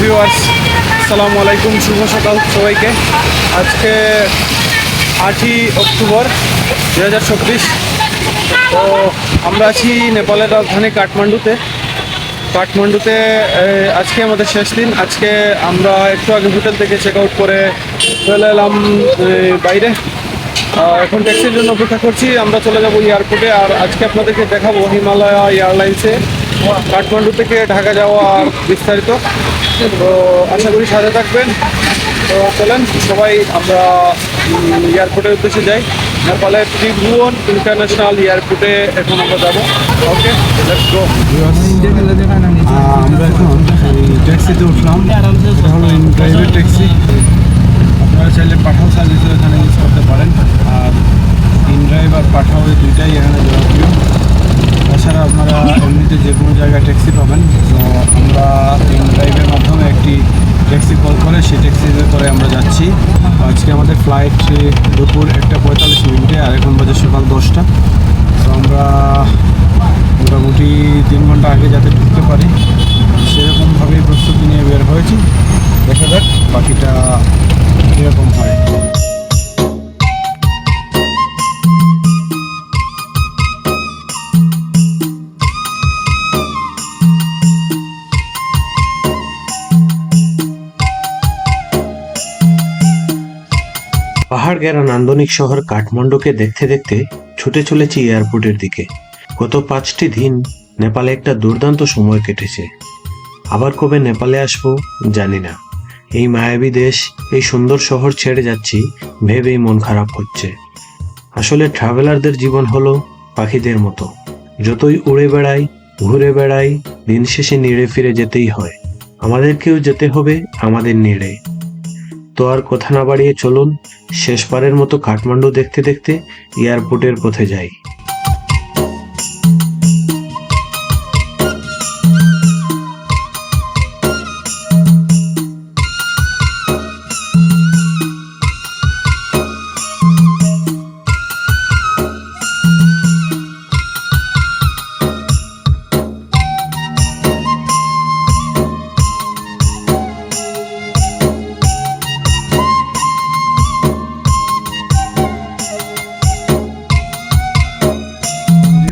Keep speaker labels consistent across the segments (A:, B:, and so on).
A: Viewers আসসালামু আলাইকুম শুভ সকাল সবাইকে। আজকে আটই অক্টোবর দু হাজার চব্বিশ। তো আমরা আছি নেপালের রাজধানী কাঠমান্ডুতে। কাঠমান্ডুতে আজকে আমাদের শেষ দিন। আজকে আমরা একটু আগে হোটেল থেকে চেক আউট করে চলে এলাম বাইরে। এখন ট্যাক্সির জন্য অপেক্ষা করছি। আমরা চলে যাব এয়ারপোর্টে আর আজকে আপনাদেরকে দেখাবো হিমালয়া এয়ারলাইন্সে কাঠমান্ডু থেকে ঢাকা যাওয়ার বিস্তারিত। তো আশা করি সাথে থাকবেন। তো চলেন, সবাই আমরা এয়ারপোর্টের উদ্দেশ্যে যাই। নেপালের ত্রিভুবন ইন্টারন্যাশনাল এয়ারপোর্টে এখন আমরা যাব। ওকে
B: আমরা এখন ট্যাক্সিতে উঠলাম। ট্যাক্সি আপনারা চাইলে পাঠাও সার্ভিসও এখানে ইউজ করতে পারেন। আর ইন ড্রাইভ আর পাঠাও এই দুইটাই এখানে জনপ্রিয় তাছাড়া আপনারা এমনিতে যে কোনো জায়গায় ট্যাক্সি পাবেন। তো আমরা ইন ড্রাইভের মাধ্যমে একটি ট্যাক্সি কল করে, সেই ট্যাক্সিতে করে আমরা যাচ্ছি। আজকে আমাদের ফ্লাইট দুপুর একটা পঁয়তাল্লিশ মিনিটে, আর এখন বাজে সকাল দশটা। তো আমরা মোটামুটি তিন ঘণ্টা আগে যাতে ঢুকতে পারি, সেরকমভাবেই প্রস্তুতি নিয়ে বের হয়েছি। দেখা যাক বাকিটা হয়।
C: পাহাড় গেরা নান্দনিক শহর কাঠমান্ডুকে দেখতে দেখতে ছুটে চলেছি এয়ারপোর্টের দিকে। গত পাঁচটি দিন নেপালে একটা দুর্দান্ত সময় কেটেছে। আবার কবে নেপালে আসব জানি না। এই মায়াবী দেশ, এই সুন্দর শহর ছেড়ে যাচ্ছি, ভেবেই মন খারাপ হচ্ছে আসলে ট্রাভেলারদের জীবন হলো পাখিদের মতো। যতই উড়ে বেড়াই, ঘুরে বেড়াই, দিন শেষে নিড়ে ফিরে যেতেই হয়। আমাদেরকেও যেতে হবে আমাদের নিড়ে। তো আর কথা না বাড়িয়ে চলুন, শেষবারের মতো কাঠমান্ডু দেখতে দেখতে এয়ারপোর্টের পথে যাই।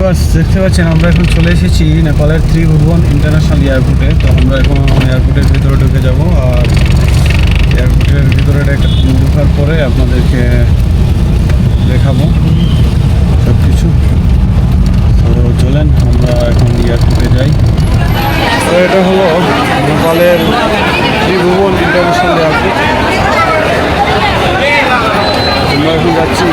B: দেখতে পাচ্ছেন, আমরা এখন চলে এসেছি নেপালের ত্রিভুবন ইন্টারন্যাশনাল এয়ারপোর্টে। তো আমরা এখন এয়ারপোর্টের ভিতরে ঢুকে যাব আর এয়ারপোর্টের ভিতরে ঢোকার পরে আপনাদেরকে দেখাবো। সব কিছু তো চলেন, আমরা এখন এয়ারপোর্টে যাই। তো এটা হলো নেপালের ত্রিভুবন ইন্টারন্যাশনাল এয়ারপোর্ট। আমরা এখন যাচ্ছি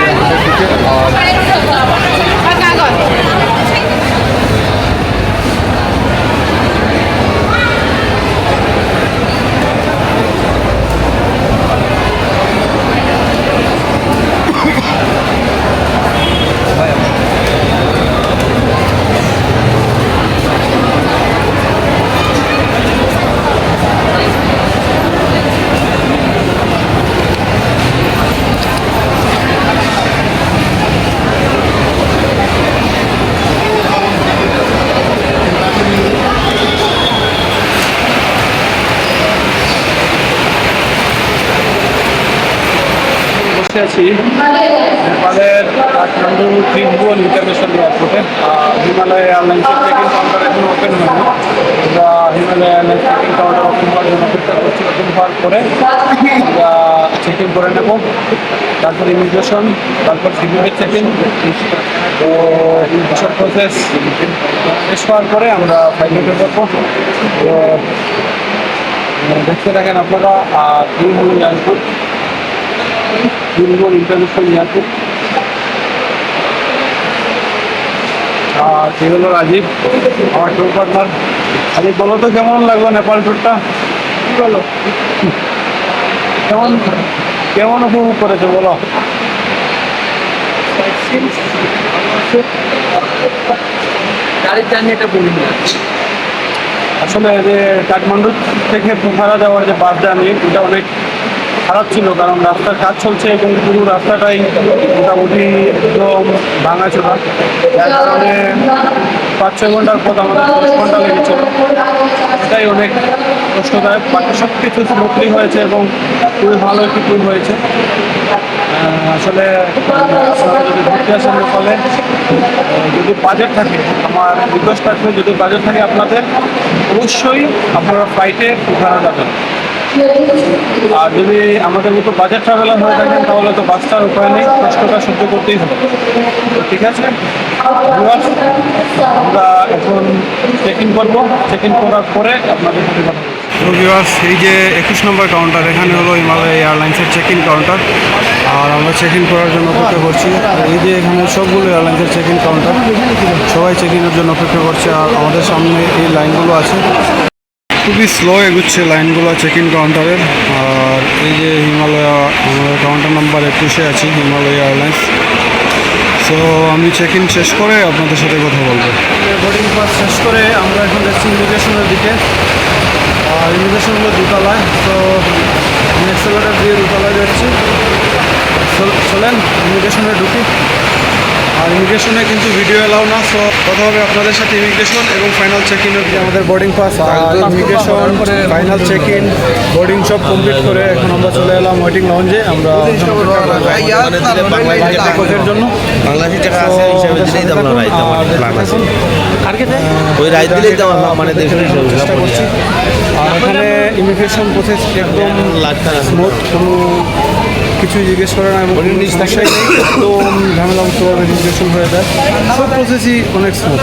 A: আছি। নেপালের কাঠমান্ডু ত্রিভুবন ইন্টারন্যাশনাল এয়ারপোর্টে। হিমালয় এয়ারলাইন্সের চেকিং কাউন্টার এখন ওপেন হয়নি। আমরা Himalaya airlines checking counter open হওয়ার জন্য অপেক্ষা করছি ওপেন হওয়ার পরে। আমরা চেকিং করে নেব। তারপর ইমিগ্রেশন তারপর সিকিউরিটি চেকিং তো সব প্রসেস শেষ হওয়ার পরে আমরা উঠে পড়ব তো, দেখতে থাকেন আপনারা আর হলো এয়ারপোর্ট। দিলবর ইন্টারন্যাশনাল এয়ারপোর্ট আর সে হলো রাজীব? আমার পার্টনার রাজীব বলো তো কেমন লাগল নেপাল ট্যুরটা বলো। কেমন কেমন উপভোগ করেছ বলো?
D: গাড়ির জার্নিটা বলি না
A: আসলে যে কাঠমান্ডু থেকে পোখারা যাওয়ার যে বাস জার্নি এটা অনেক খারাপ ছিল, কারণ রাস্তার কাজ চলছে এবং পুরো রাস্তাটাই মোটামুটি একদম ভাঙাচোরা যার কারণে পাঁচ ছয় ঘণ্টার পথ আমাদের দশ ঘণ্টা লেগেছিল এটাই অনেক
E: কষ্টদায়ক। বাকি সব কিছু স্মুথলি হয়েছে এবং খুবই ভালো একটি ট্যুর হয়েছে। আসলে যদি ঘুরতে আসেন ফলে যদি বাজেট থাকে, আমার রিকোয়েস্ট থাকবে যদি বাজেট থাকে আপনাদের, অবশ্যই আপনারা ফ্লাইটে উঠানো যাবেন আর যদি আমাদের মতো বাজার ট্রাভেলার হয়ে থাকেন, তাহলে তো বাসটার উপায় নেই, কষ্টটা সহ্য করতেই হবে। ঠিক আছে? আমরা এখন চেক ইন করব। চেক ইন করার পরে আপনাদের সাথে কথা
A: এই যে একুশ নম্বর কাউন্টার এখানে হলো হিমালয় এয়ারলাইন্সের চেক ইন কাউন্টার আর আমরা চেক ইন করার জন্য অপেক্ষা করছি। এই যে এখানে সবগুলো এয়ারলাইন্সের চেক ইন কাউন্টার সবাই চেক ইনের জন্য অপেক্ষা করছে। আর আমাদের সামনে এই লাইনগুলো আছে। খুবই স্লো এগুচ্ছে লাইনগুলো চেক ইন কাউন্টারের আর এই যে হিমালয়া আমাদের কাউন্টার নাম্বার একুশে আছি, হিমালয়া এয়ারলাইন্স সো আমি চেক ইন শেষ করে আপনাদের সাথে কথা বলব। বোর্ডিং পাস শেষ করে আমরা এখন যাচ্ছি ইমিগ্রেশনের দিকে। ইমিগ্রেশন হলো দুতলায়। তো আমি এক্সেলেটার দিয়ে দুতলায় যাচ্ছি। চল- চলেন ইমিগ্রেশনে ঢুকি। আর ইমিগ্রেশনে কিন্তু ভিডিও এলাও না সো কথা হবে আপনাদের সাথে ইমিগ্রেশন এবং ফাইনাল চেক ইন অবধি আমাদের boarding pass R immigration final check in boarding সব কমপ্লিট করে এখন আমরা চলে এলাম ওয়েটিং লঞ্চে আমরা টেকঅফের জন্য
F: বাংলাদেশি টাকা আছে হিসাবে দিলেই দাম না রাইত
A: আর
F: বাংলাদেশি
A: দেখতেছেন,
F: ওই রাইত দিলেই দাম মানে দেশের
A: চেষ্টা করছি। এখানে ইমিগ্রেশন প্রসেস একদম স্মুথ? কোনো কিছু জিজ্ঞেস করে না এবং সমস্যাই নেই। একদম ঝামেলা মুক্তভাবে ইমিগ্রেশন হয়ে যায়। সব প্রসেসই অনেক স্মুথ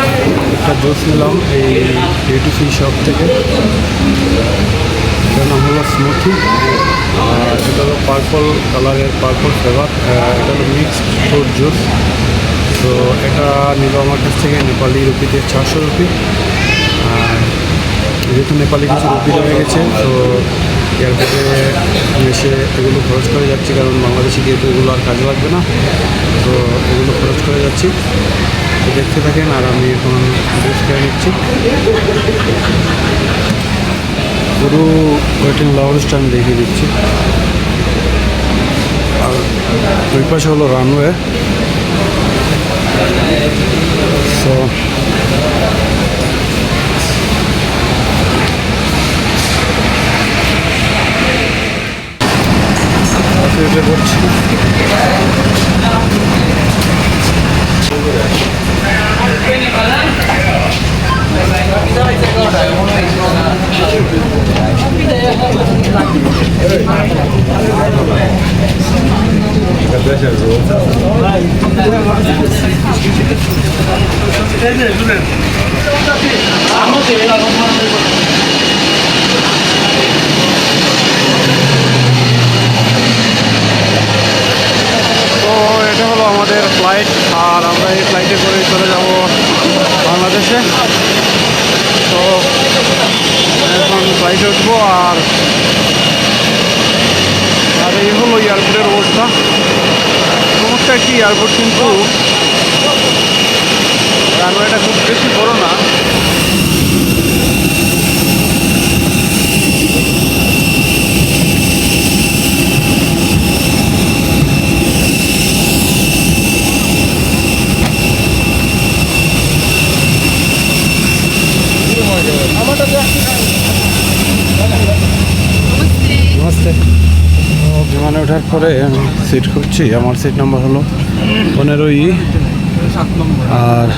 A: একটা জোস নিলাম এই সি শপ থেকে। এটার নাম হলো স্মুথি আর এটা হলো পার্পল কালারের পার্পল ফ্লেভার এটা হলো মিক্সড ফ্রুট জুস তো এটা নিল আমার কাছ থেকে নেপালি রুপিতে চারশো রুপি যেহেতু নেপালি কিছু রুপি রয়ে গেছে, তো এয়ারপোর্টে এসে এগুলো খরচ করে যাচ্ছি, কারণ বাংলাদেশে যেহেতু এগুলো আর কাজে লাগবে না, তো এগুলো খরচ করে যাচ্ছি। তো দেখতে থাকেন, আর আমি এখন ড্রেস করে নিচ্ছি। পুরো ওয়েটিং লাউডসটা আমি দেখিয়ে দিচ্ছি। আর ওই পাশে হলো runway. So sürece borç. Arkadaşlar zor. Ne ne ne? Ahmet Bey'le আর আমরা এই ফ্লাইটে করে চলে যাব বাংলাদেশে। তো এখন ফ্লাইটে উঠবো আর আর এই হলো এয়ারপোর্টের অবস্থা। সমস্যা কি এয়ারপোর্ট কিন্তু রানওয়েটা খুব বেশি বড় না নমস্তে তো বিমানে ওঠার পরে আমি সিট খুঁজছি। আমার সিট নাম্বার হলো পনেরো ই আর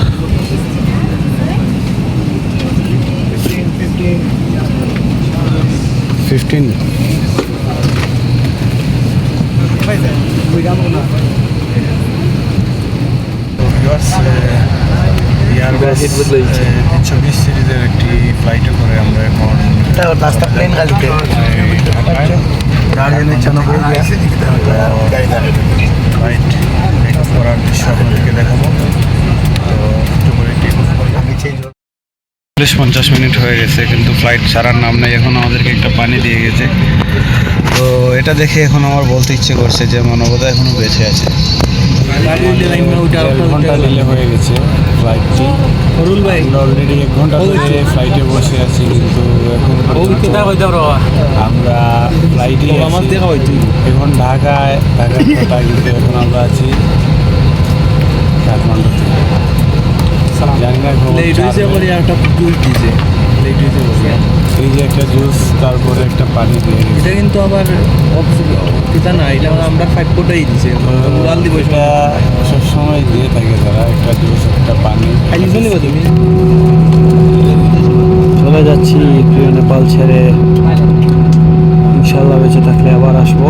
A: ফিফটিন তিনশো বিশ সিরিজের একটি ফ্লাইটে করে আমরা এখন
F: রাস্তা প্লেন
A: করার দৃশ্য আপনাদেরকে দেখাবো। তো অফ চল্লিশ পঞ্চাশ মিনিট হয়ে গেছে কিন্তু ফ্লাইট ছাড়ার নাম নেই এখন আমাদেরকে একটা পানি দিয়ে গেছে। তো এটা দেখে এখন আমার বলতে ইচ্ছে করছে যে মানবতা এখনও বেঁচে আছে। হয়ে গেছে ফ্লাইটটি আমরা অলরেডি এক ঘণ্টা ফ্লাইটে বসে আছি এখন পর্যন্ত আমরা ফ্লাইটে এখন ঢাকায় ঢাকার কথা কিন্তু আমরা আছি জানি না এই যে একটা জুস তারপরে একটা পানি দিয়ে
D: এটা কিন্তু আবার পিতা না এটা আমরা ফাইভ কোটাই দিছে। উড়াল দিব
A: এটা সবসময় দিয়ে থাকে তারা একটা জুস একটা পানি।
D: খাইলি চলে তুমি?
A: চলে যাচ্ছি প্রিয় নেপাল ছেড়ে। ইনশাল্লাহ বেঁচে থাকলে আবার আসব।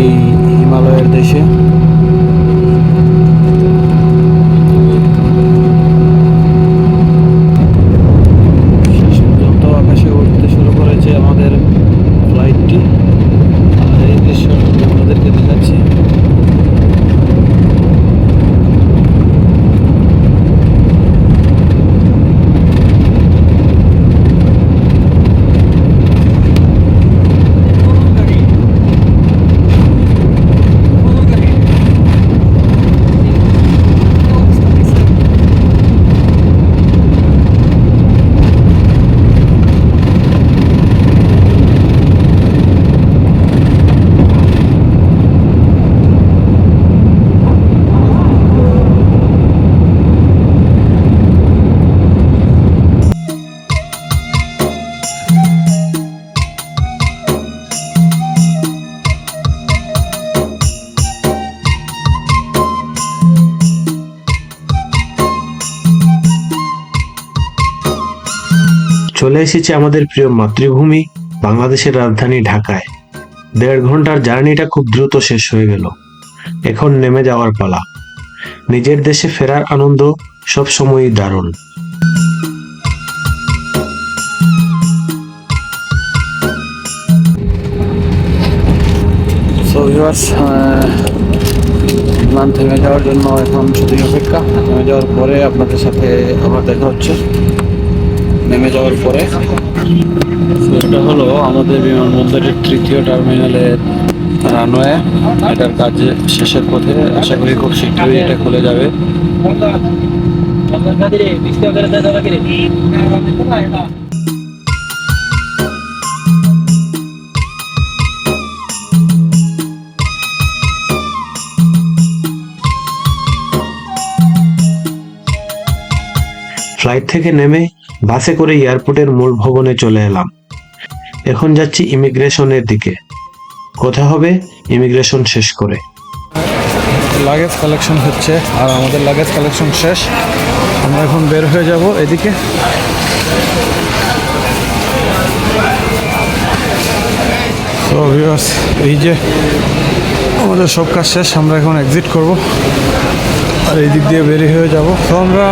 A: এই হিমালয়ের দেশে।
C: চলে এসেছে আমাদের প্রিয় মাতৃভূমি বাংলাদেশের রাজধানী ঢাকায়। দেড় ঘণ্টার জার্নিটা খুব দ্রুত শেষ হয়ে গেল। এখন নেমে যাওয়ার পালা। নিজের দেশে ফেরার আনন্দ সব সময়ই দারুণ।
A: বিমান থেমে যাওয়ার জন্য এখন শুধুই অপেক্ষা। থেমে যাওয়ার পরে আপনাদের সাথে আবার দেখা হচ্ছে। নেমে যাওয়ার পরে এটা হলো আমাদের বিমানবন্দরের তৃতীয় টার্মিনালের রানওয়ে। এটার কাজ শেষের পথে আশা করি খুব শীঘ্রই এটা খুলে যাবে।
C: ফ্লাইট থেকে নেমে বাসে করে এয়ারপোর্টের মূল ভবনে চলে এলাম। এখন যাচ্ছি ইমিগ্রেশনের দিকে। কথা হবে ইমিগ্রেশন শেষ করে।
A: লাগেজ কালেকশন হচ্ছে, আর আমাদের লাগেজ কালেকশন শেষ। আমরা এখন বের হয়ে যাব এদিকে। তো এই যে আমাদের সব কাজ শেষ, আমরা এখন এক্সিট করব। এই দিক দিয়ে বেরিয়ে হয়ে যাব। তো আমরা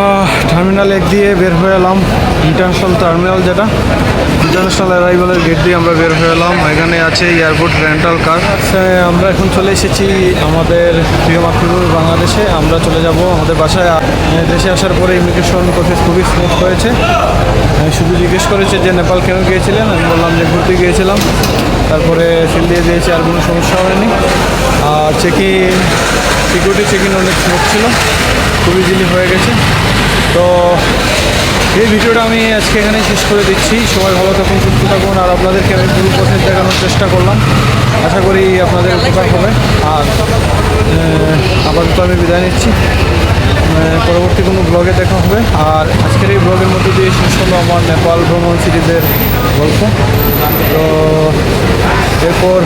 A: টার্মিনাল এক দিয়ে বের হয়ে এলাম। ইন্টারন্যাশনাল টার্মিনাল যেটা। ইন্টারন্যাশনাল অ্যারাইভালের গেট দিয়ে আমরা বের হয়ে এলাম। এখানে আছে এয়ারপোর্ট রেন্টাল কার আমরা এখন চলে এসেছি আমাদের প্রিয় মাতৃভূমি বাংলাদেশে। আমরা চলে যাব আমাদের বাসায়। দেশে আসার পরে ইমিগ্রেশন প্রসেস খুবই স্মুথ হয়েছে। শুধু জিজ্ঞেস করেছে যে নেপাল কেন গিয়েছিলেন? আমি বললাম যে ঘুরতে গিয়েছিলাম। তারপরে সিল দিয়ে দিয়েছে আর কোনো সমস্যা হয়নি। আর চেকিং সিকিউরিটি চেকিং অনেক স্মুথ ছিল। খুব ইজিলি হয়ে গেছে। তো এই ভিডিওটা আমি আজকে এখানে শেষ করে দিচ্ছি। সবাই ভালো থাকুন, সুস্থ থাকুন। আর আপনাদেরকে আমি পুরো প্রসেস দেখানোর চেষ্টা করলাম, আশা করি আপনাদের উপকার হবে। আর আপাতত আমি বিদায় নিচ্ছি। পরবর্তী কোনো ব্লগে দেখা হবে। আর আজকের এই ব্লগের মধ্যে দিয়ে শেষ হলো আমার নেপাল ভ্রমণ সিরিজের গল্প। তো এরপর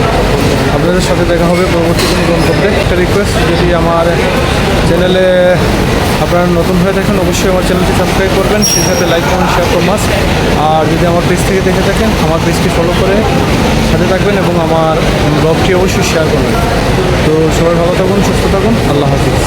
A: আপনাদের সাথে দেখা হবে পরবর্তী কোনো গন্তব্যে। একটা রিকোয়েস্ট যদি আমার চ্যানেলে আপনারা নতুন হয়ে থাকেন, অবশ্যই আমার চ্যানেলটি সাবস্ক্রাইব করবেন। সেই সাথে লাইক করুন শেয়ার তো মাস আর যদি আমার পেজ থেকে দেখে থাকেন, আমার পেজটি ফলো করে সাথে থাকবেন এবং আমার ব্লগটি অবশ্যই শেয়ার করবেন। তো সবাই ভালো থাকুন, সুস্থ থাকুন। আল্লাহ হাফিজ।